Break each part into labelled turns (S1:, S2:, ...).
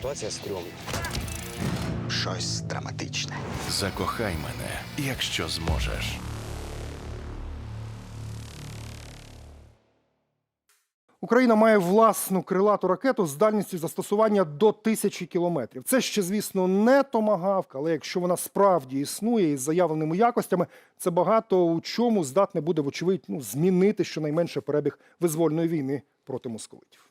S1: ситуація стрьомна.
S2: Щось драматичне.
S3: Закохай мене, якщо зможеш.
S4: Україна має власну крилату ракету з дальністю застосування до тисячі кілометрів. Це ще, звісно, не томагавка, але якщо вона справді існує із заявленими якостями, це багато у чому здатне буде, вочевидь, ну, змінити щонайменше перебіг визвольної війни проти московитів.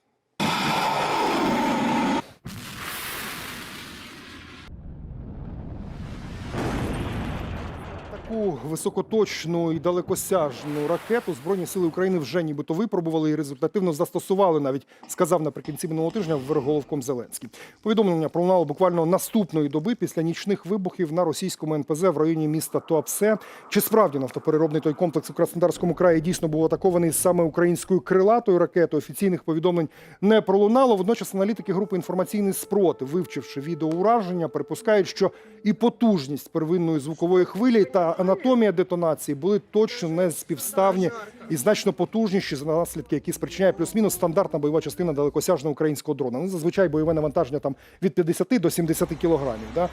S4: Таку високоточну і далекосяжну ракету Збройні сили України вже нібито випробували і результативно застосували навіть, сказав наприкінці минулого тижня Верголовком Зеленський. Повідомлення пролунало буквально наступної доби після нічних вибухів на російському НПЗ в районі міста Туапсе. Чи справді нафтопереробний той комплекс у Краснодарському краї дійсно був атакований саме українською крилатою ракетою? Офіційних повідомлень не пролунало. Водночас аналітики групи інформаційний спротив, вивчивши відеоураження, припускають, що і потужність первинної звукової хвилі та анатомія детонації були точно не співставні і значно потужніші за наслідки, які спричиняє плюс-мінус стандартна бойова частина далекосяжного українського дрона. Ну, зазвичай бойове навантаження там від 50 до 70 кілограмів. Да?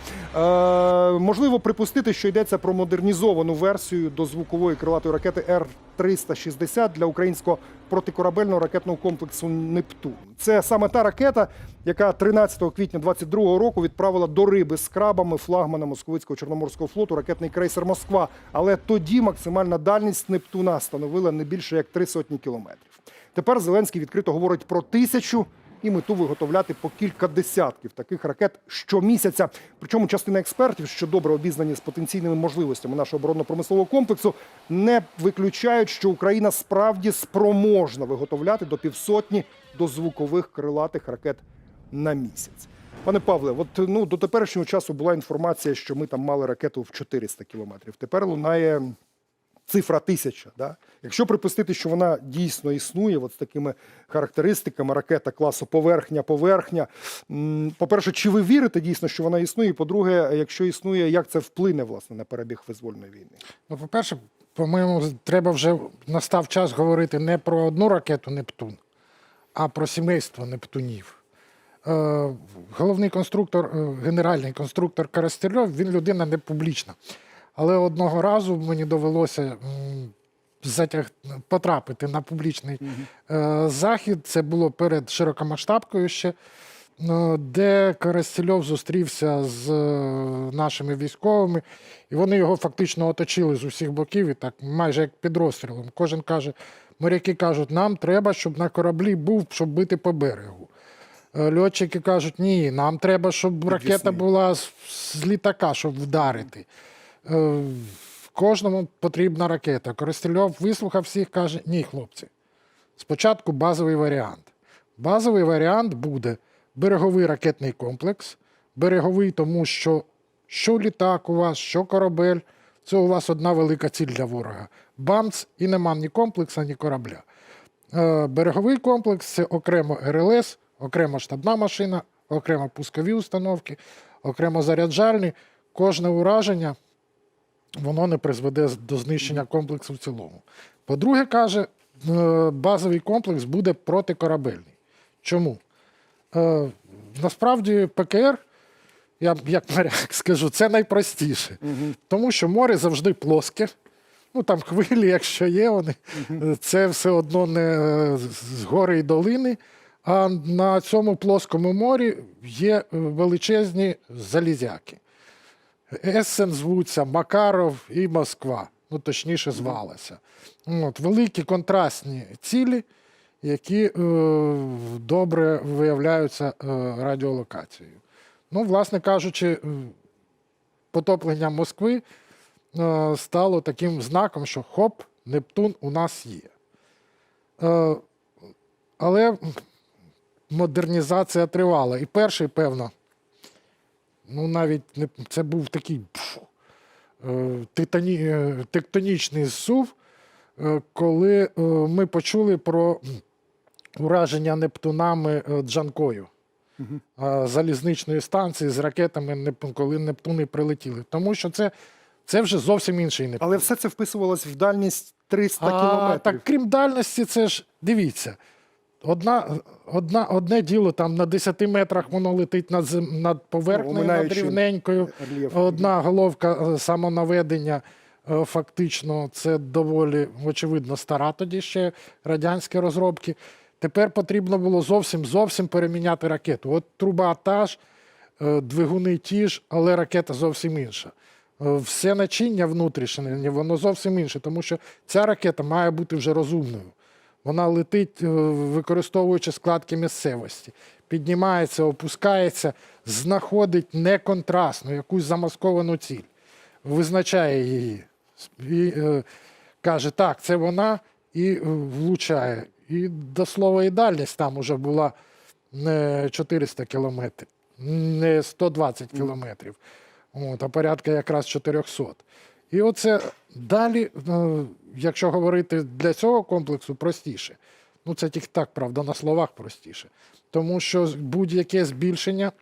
S4: Е, можливо припустити, що йдеться про модернізовану версію до звукової крилатої ракети Р-360 для українського протикорабельного ракетного комплексу Нептун. Це саме та ракета, яка 13 квітня 22 року відправила до риби з крабами флагмана Московицького чорноморського флоту ракетний крейсер Москва. Але тоді максимальна дальність Нептуна становила не більше як три сотні кілометрів. Тепер Зеленський відкрито говорить про тисячу і мету виготовляти по кілька десятків таких ракет щомісяця. Причому частина експертів, що добре обізнані з потенційними можливостями нашого оборонно-промислового комплексу, не виключають, що Україна справді спроможна виготовляти до півсотні дозвукових крилатих ракет на місяць. Пане Павле, от ну до теперішнього часу була інформація, що ми там мали ракету в 400 кілометрів. Тепер лунає цифра тисяча. Да? Якщо припустити, що вона дійсно існує, от з такими характеристиками, ракета класу поверхня-поверхня. По-перше, чи ви вірите дійсно, що вона існує? І по-друге, якщо існує, як це вплине власне на перебіг визвольної війни?
S5: Ну, по-перше, по-моєму, треба вже настав час говорити не про одну ракету Нептун, а про сімейство Нептунів. Е, головний конструктор, е, генеральний конструктор Карастельов, він людина не публічна. Але одного разу мені довелося затяг... потрапити на публічний е, захід. Це було перед широкомасштабкою ще, е, де Карастельов зустрівся з е, нашими військовими, і вони його фактично оточили з усіх боків, і так майже як під розстрілом. Кожен каже, моряки кажуть, нам треба, щоб на кораблі був, щоб бити по берегу. Е, Льотчики кажуть, ні, нам треба, щоб ракета була з літака, щоб вдарити. Е, Кожному потрібна ракета. Коростельов вислухав всіх, каже: ні, хлопці. Спочатку базовий варіант. Базовий варіант буде береговий ракетний комплекс. Береговий, тому що що літак у вас, що корабель, це у вас одна велика ціль для ворога. Бамц і нема ні комплексу, ні корабля. Е, Береговий комплекс це окремо РЛС, окремо штабна машина, окремо пускові установки, окремо заряджальні. Кожне ураження воно не призведе до знищення комплексу в цілому. По-друге, каже, е, базовий комплекс буде протикорабельний. Чому? Е, Насправді ПКР, я як моряк скажу, це найпростіше. Тому що море завжди плоске. Ну там хвилі, якщо є, вони е, це все одно не з- гори і долини. А на цьому плоскому морі є величезні залізяки. Есен звуться, Макаров і Москва. Ну, точніше, звалася. От, великі контрастні цілі, які е, добре виявляються е, радіолокацією. Ну, власне кажучи, е, потоплення Москви е, стало таким знаком, що хоп, Нептун у нас є. Е, але модернізація тривала. І перший, певно, ну навіть не, це був такий пф, е, титані, е, тектонічний зсув, е, коли ми почули про ураження Нептунами Джанкою. е, Залізничної станції з ракетами, коли Нептуни прилетіли. Тому що це, це вже зовсім інший Нептун.
S4: Але все це вписувалось в дальність 300
S5: А,
S4: кілометрів.
S5: так, крім дальності, це ж дивіться. Одна, одна, одне діло там на 10 метрах воно летить над, над поверхнею, над рівненькою.
S4: рельєф.
S5: Одна головка е, самонаведення, е, фактично, це доволі, очевидно, стара тоді ще радянські розробки. Тепер потрібно було зовсім зовсім переміняти ракету. От труба та ж, е, двигуни ті ж, але ракета зовсім інша. Все начиння внутрішнє, воно зовсім інше, тому що ця ракета має бути вже розумною. Вона летить, е, використовуючи складки місцевості, піднімається, опускається, знаходить неконтрастну, якусь замасковану ціль, визначає її і е, каже, так, це вона, і е, влучає. І до слова, і дальність там уже була не 400 кілометрів, не 120 кілометрів, от, а порядка якраз 400. І оце далі, е, якщо говорити для цього комплексу, простіше. Ну, це тільки так, правда, на словах простіше. Тому що будь-яке збільшення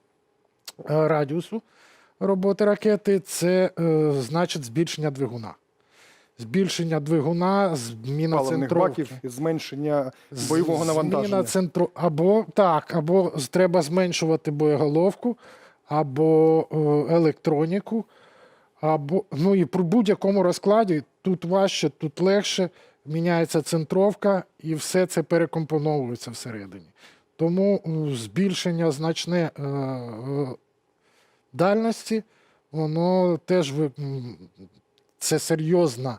S5: е, радіусу роботи ракети це е, значить збільшення двигуна. Збільшення двигуна, зміна центровки.
S4: баків зменшення бойового
S5: Зміна
S4: навантаження.
S5: центру або так, або треба зменшувати боєголовку, або електроніку, або ну і при будь-якому розкладі тут важче, тут легше, міняється центровка, і все це перекомпоновується всередині. Тому збільшення значне е, е, дальності, воно теж ви- це серйозна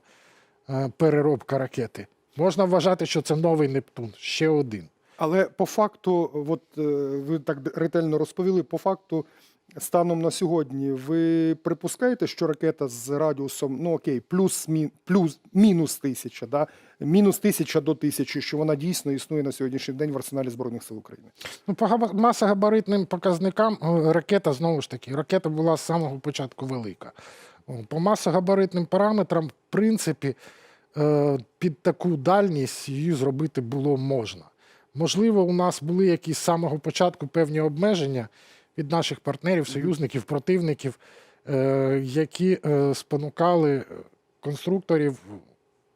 S5: е, переробка ракети. Можна вважати, що це новий Нептун, ще один.
S4: Але по факту, от е, ви так ретельно розповіли, по факту, станом на сьогодні, ви припускаєте, що ракета з радіусом, ну окей, плюс, мі, плюс мінус тисяча, да? мінус тисяча до тисячі, що вона дійсно існує на сьогоднішній день в арсеналі Збройних сил України.
S5: Ну, по габа- масогабаритним показникам е, ракета, знову ж таки, ракета була з самого початку велика. По масогабаритним параметрам, в принципі, е, під таку дальність її зробити було можна. Можливо, у нас були якісь з самого початку певні обмеження від наших партнерів, союзників, противників, е, які е, спонукали конструкторів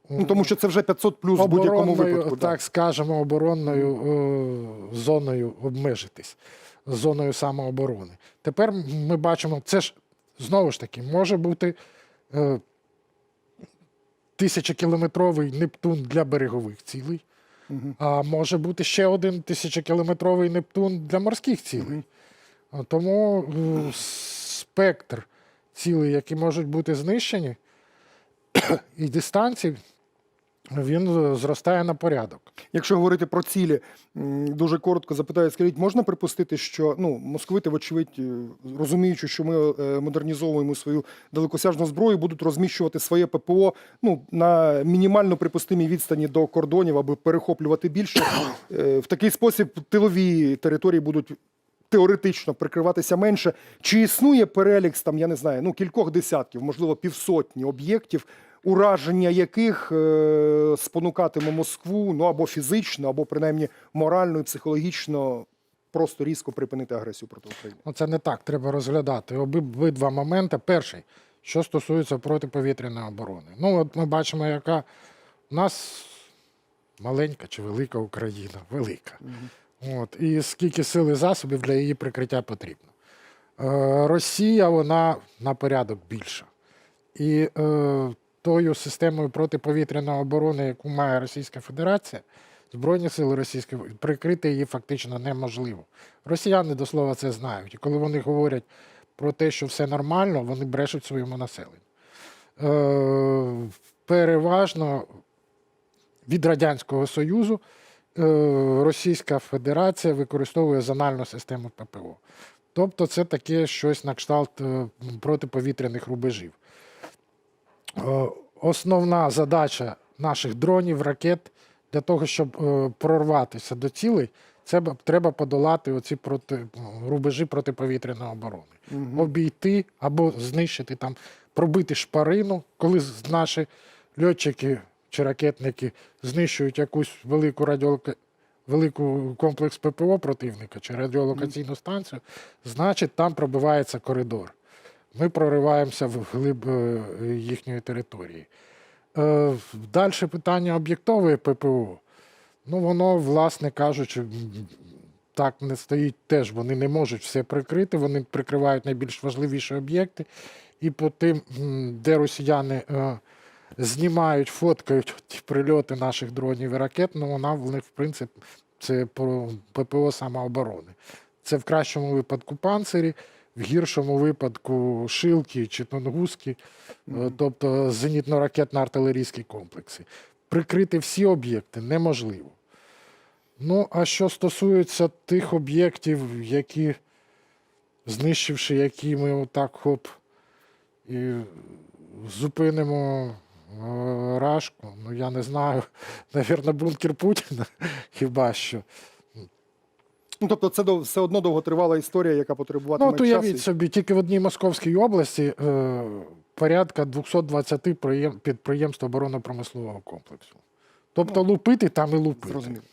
S4: Ну, тому що це вже 500 плюс в будь-якому випадку. да.
S5: так скажемо, оборонною е, зоною обмежитись, зоною самооборони. Тепер ми бачимо, це ж знову ж таки може бути е, тисячокілометровий Нептун для берегових цілей, а може бути ще один тисячокілометровий Нептун для морських цілей. А Тому е, спектр цілей, які можуть бути знищені, і дистанції, він зростає на порядок.
S4: Якщо говорити про цілі, дуже коротко запитаю, скажіть, можна припустити, що ну, московити, вочевидь, е, розуміючи, що ми е, модернізовуємо свою далекосяжну зброю, будуть розміщувати своє ППО ну, на мінімально припустимій відстані до кордонів, аби перехоплювати більше. В такий спосіб тилові території будуть. Теоретично прикриватися менше. Чи існує перелік там, я не знаю, ну кількох десятків, можливо, півсотні об'єктів, ураження яких е, спонукатиме Москву ну або фізично, або принаймні морально і психологічно просто різко припинити агресію проти України.
S5: Ну, це не так, треба розглядати обидва моменти. Перший, що стосується протиповітряної оборони. Ну, от ми бачимо, яка у нас маленька чи велика Україна, велика. От, і скільки сил і засобів для її прикриття потрібно. Е, Росія, вона на порядок більша. І е, тою системою протиповітряної оборони, яку має Російська Федерація, Збройні сили Російської прикрити її фактично неможливо. Росіяни до слова це знають. І коли вони говорять про те, що все нормально, вони брешуть своєму населенню. Е, переважно від Радянського Союзу Російська Федерація використовує зональну систему ППО. Тобто це таке щось на кшталт е, протиповітряних рубежів. Е, Основна задача наших дронів, ракет для того, щоб е, прорватися до цілей, це треба подолати оці проти, рубежі протиповітряної оборони. Обійти або знищити там, пробити шпарину, коли наші льотчики чи ракетники знищують якусь велику радіолока... велику комплекс ППО противника чи радіолокаційну станцію, значить там пробивається коридор. Ми прориваємося в глиб е, їхньої території. Е, Далі питання об'єктової ППО. Ну, воно, власне кажучи, так не стоїть теж. Вони не можуть все прикрити, вони прикривають найбільш важливіші об'єкти. І по тим, де росіяни е, знімають, фоткають ті прильоти наших дронів і ракет, ну вона в них, в принципі, це про ППО самооборони. Це в кращому випадку панцирі, в гіршому випадку шилки чи тонгуски, е, тобто зенітно-ракетно-артилерійські комплекси. Прикрити всі об'єкти неможливо. Ну, а що стосується тих об'єктів, які, знищивши які ми отак хоп і зупинимо Рашку, ну я не знаю, навірно, бункер Путіна, хіба що.
S4: Ну тобто, це все одно довготривала історія, яка
S5: Ну,
S4: потребуватиме
S5: от від собі, тільки в одній Московській області е, порядка 220 підприємств оборонно-промислового комплексу. Тобто лупити там і лупити.
S4: Зрозуміло.